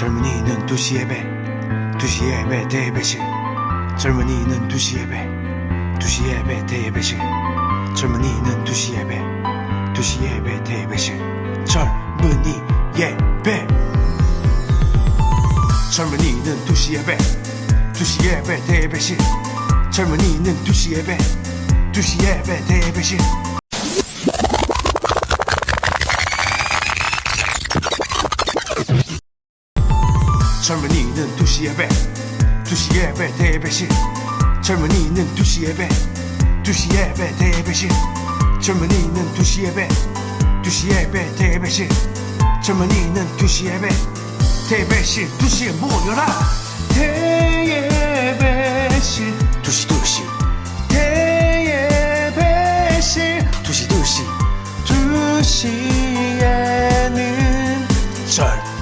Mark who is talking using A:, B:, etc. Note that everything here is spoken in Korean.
A: 젊은이는 두시 예배 두시 예배 대배실 젊은이는 두시 예배 두시 예배 대배실 젊은이는 두시 예배 두시 예배 대배실 젊은이 예배 젊은이는 두시 예배 두시 예배 대배실 젊은이는 두시 예배 두시 예배 대배실 젊은이는 두시 예배 두시 예배 대배실 젊은이는 두시 예배 두시 예배 대배실 젊은이는 두시 예배 두시 예배 대배실 젊은이는 두시 예배 대배실 두시에 모여라. 대예배실 두시 두시. 대예배실 두시 두시. 두시에는 절